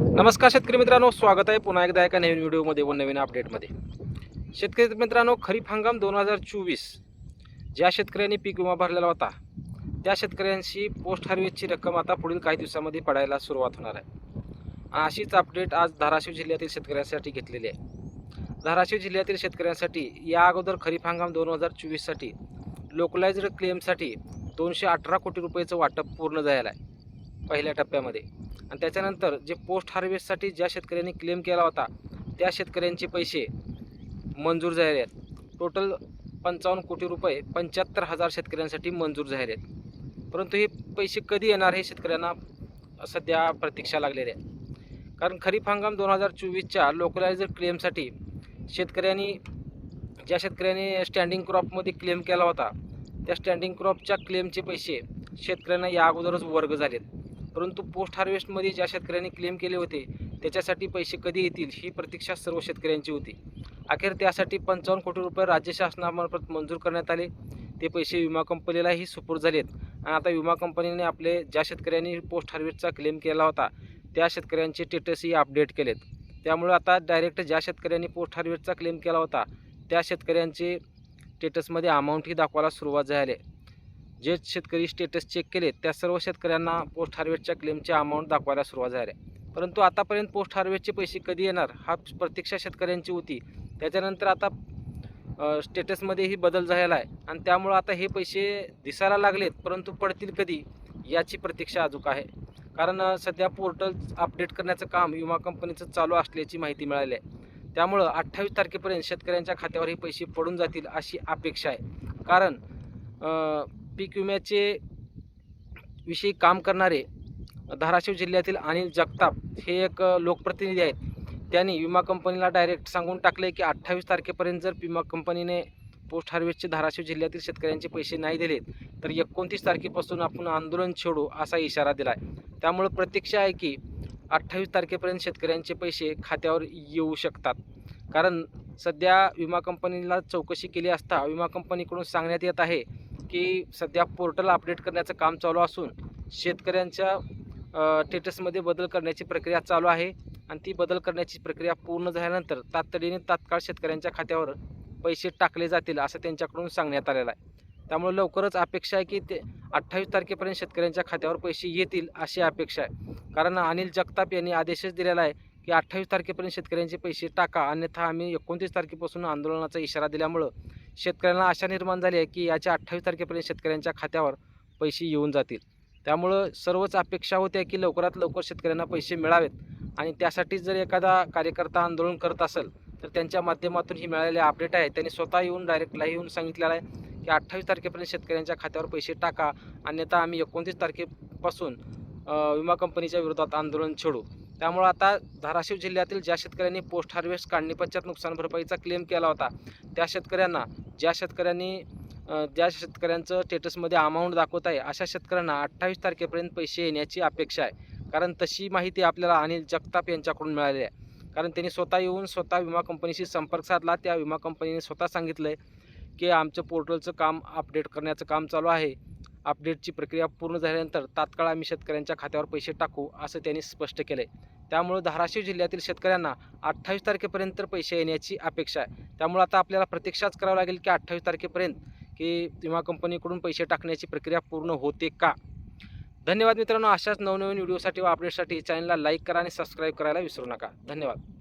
नमस्कार शेतकरी मित्रांनो स्वागत आहे पुन्हा एकदा एका नवीन व्हिडिओमध्ये व नवीन अपडेटमध्ये. शेतकरी मित्रांनो खरीप हंगाम दोन हजार चोवीस ज्या शेतकऱ्यांनी पीक विमा भरलेला होता त्या शेतकऱ्यांशी पोस्ट हार्वेस्टची रक्कम आता पुढील काही दिवसामध्ये पडायला सुरुवात होणार आहे. अशीच अपडेट आज धाराशिव जिल्ह्यातील शेतकऱ्यांसाठी घेतलेली आहे. धाराशिव जिल्ह्यातील शेतकऱ्यांसाठी या अगोदर खरीप हंगाम दोन हजार चोवीससाठी लोकलाइज्ड क्लेमसाठी दोनशे अठरा कोटी रुपयेचं वाटप पूर्ण झालेलं आहे पहिल्या टप्प्यामध्ये. आणि त्याच्यानंतर जे पोस्ट हार्वेस्टसाठी ज्या शेतकऱ्यांनी क्लेम केला होता त्या शेतकऱ्यांचे पैसे मंजूर झालेले आहेत. टोटल पंचावन्न कोटी रुपये पंच्याहत्तर हजार शेतकऱ्यांसाठी मंजूर झाले आहेत. परंतु हे पैसे कधी येणार हे शेतकऱ्यांना सध्या प्रतीक्षा लागलेली आहे. कारण खरीप हंगाम दोन हजार चोवीसच्या लोकलायझर क्लेमसाठी शेतकऱ्यांनी ज्या शेतकऱ्यांनी स्टँडिंग क्रॉपमध्ये क्लेम केला होता त्या स्टँडिंग क्रॉपच्या क्लेमचे पैसे शेतकऱ्यांना या अगोदरच वर्ग झालेत. परंतु पोस्ट हार्वेस्टमध्ये ज्या शेतकऱ्यांनी क्लेम केले होते त्याच्यासाठी पैसे कधी येतील ही प्रतीक्षा सर्व शेतकऱ्यांची होती. अखेर त्यासाठी पंचावन्न कोटी रुपये राज्य शासनामार्फत मंजूर करण्यात आले. ते पैसे विमा कंपनीलाही सुपूर्द झालेत. आणि आता विमा कंपनीने आपले ज्या शेतकऱ्यांनी पोस्ट हार्वेस्टचा क्लेम केला होता त्या शेतकऱ्यांचे स्टेटसही अपडेट केलेत. त्यामुळे आता डायरेक्ट ज्या शेतकऱ्यांनी पोस्ट हार्वेस्टचा क्लेम केला होता त्या शेतकऱ्यांचे स्टेटसमध्ये अमाऊंटही दाखवायला सुरुवात झाली आहे. जे शेतकरी स्टेटस चेक केले त्या सर्व शेतकऱ्यांना पोस्ट हार्वेस्टच्या क्लेमचे अमाऊंट दाखवायला सुरुवात झाली आहे. परंतु आतापर्यंत पोस्ट हार्वेस्टचे पैसे कधी येणार हा प्रतीक्षा शेतकऱ्यांची होती. त्याच्यानंतर आता स्टेटसमध्येही बदल झालेला आहे. आणि त्यामुळं आता हे पैसे दिसायला लागलेत परंतु पडतील कधी याची प्रतीक्षा अजूक आहे. कारण सध्या पोर्टल अपडेट करण्याचं काम विमा कंपनीचं चालू असल्याची माहिती मिळाली आहे. त्यामुळं अठ्ठावीस तारखेपर्यंत शेतकऱ्यांच्या खात्यावर हे पैसे पडून जातील अशी अपेक्षा आहे. कारण पीक विम्याचे विषयी काम करणारे धाराशिव जिल्ह्यातील अनिल जगताप हे एक लोकप्रतिनिधी आहेत. त्यांनी विमा कंपनीला डायरेक्ट सांगून टाकले की अठ्ठावीस तारखेपर्यंत जर विमा कंपनीने पोस्ट हार्वेस्टचे धाराशिव जिल्ह्यातील शेतकऱ्यांचे पैसे नाही दिले तर एकोणतीस तारखेपासून आपण आंदोलन छेडू असा इशारा दिला आहे त्यामुळे प्रतीक्षा आहे की अठ्ठावीस तारखेपर्यंत शेतकऱ्यांचे पैसे खात्यावर येऊ शकतात. कारण सध्या विमा कंपनीला चौकशी केली असता विमा कंपनीकडून सांगण्यात येत आहे की सध्या पोर्टल अपडेट करण्याचं काम चालू असून शेतकऱ्यांच्या स्टेटसमध्ये बदल करण्याची प्रक्रिया चालू आहे. आणि ती बदल करण्याची प्रक्रिया पूर्ण झाल्यानंतर तातडीने तात्काळ शेतकऱ्यांच्या खात्यावर पैसे टाकले जातील असं त्यांच्याकडून सांगण्यात आलेलं आहे. त्यामुळे लवकरच अपेक्षा आहे की ते अठ्ठावीस तारखेपर्यंत शेतकऱ्यांच्या खात्यावर पैसे येतील अशी अपेक्षा आहे. कारण अनिल जगताप यांनी आदेशच दिलेला आहे की अठ्ठावीस तारखेपर्यंत शेतकऱ्यांचे पैसे टाका. अन्यथा आम्ही एकोणतीस तारखेपासून आंदोलनाचा इशारा दिल्यामुळं शेतकऱ्यांना आशा निर्माण झाली आहे की याच्या अठ्ठावीस तारखेपर्यंत शेतकऱ्यांच्या खात्यावर पैसे येऊन जातील. त्यामुळं सर्वच अपेक्षा होत्या की लवकरात लवकर शेतकऱ्यांना पैसे मिळावेत. आणि त्यासाठी जर एखादा कार्यकर्ता आंदोलन करत असेल तर त्यांच्या माध्यमातून ही मिळालेले अपडेट आहे. त्यांनी स्वतः येऊन डायरेक्ट लाईव्ह येऊन सांगितलेलं आहे की अठ्ठावीस तारखेपर्यंत शेतकऱ्यांच्या खात्यावर पैसे टाका. अन्यथा आम्ही एकोणतीस तारखेपासून विमा कंपनीच्या विरोधात आंदोलन छेडू. त्यामुळं आता धाराशिव जिल्ह्यातील ज्या शेतकऱ्यांनी पोस्ट हार्वेस्ट काढणी पश्चात नुकसान भरपाईचा क्लेम केला होता त्या शेतकऱ्यांना ज्या शेतकऱ्यांनी ज्या शेतकऱ्यांचं स्टेटसमध्ये अमाऊंट दाखवत आहे अशा शेतकऱ्यांना अठ्ठावीस तारखेपर्यंत पैसे येण्याची अपेक्षा आहे. कारण तशी माहिती आपल्याला अनिल जगताप यांच्याकडून मिळाली आहे. कारण त्यांनी स्वतः येऊन स्वतः विमा कंपनीशी संपर्क साधला. त्या विमा कंपनीने स्वतः सांगितलं आहे की आमचं पोर्टलचं काम अपडेट करण्याचं काम चालू आहे. अपडेटची प्रक्रिया पूर्ण झाल्यानंतर तात्काळ आम्ही शेतकऱ्यांच्या खात्यावर पैसे टाकू असं त्यांनी स्पष्ट केलं आहे त्यामुळे धाराशिव जिल्ह्यातील शेतकऱ्यांना अठ्ठावीस तारखेपर्यंत पैसे येण्याची अपेक्षा आहे. त्यामुळे आता आपल्याला प्रतीक्षाच करावं लागेल की अठ्ठावीस तारखेपर्यंत की विमा कंपनीकडून पैसे टाकण्याची प्रक्रिया पूर्ण होते का? धन्यवाद मित्रांनो. अशाच नवनवीन व्हिडिओसाठी व अपडेटसाठी चॅनलला लाईक करा आणि सबस्क्राईब करायला विसरू नका. धन्यवाद.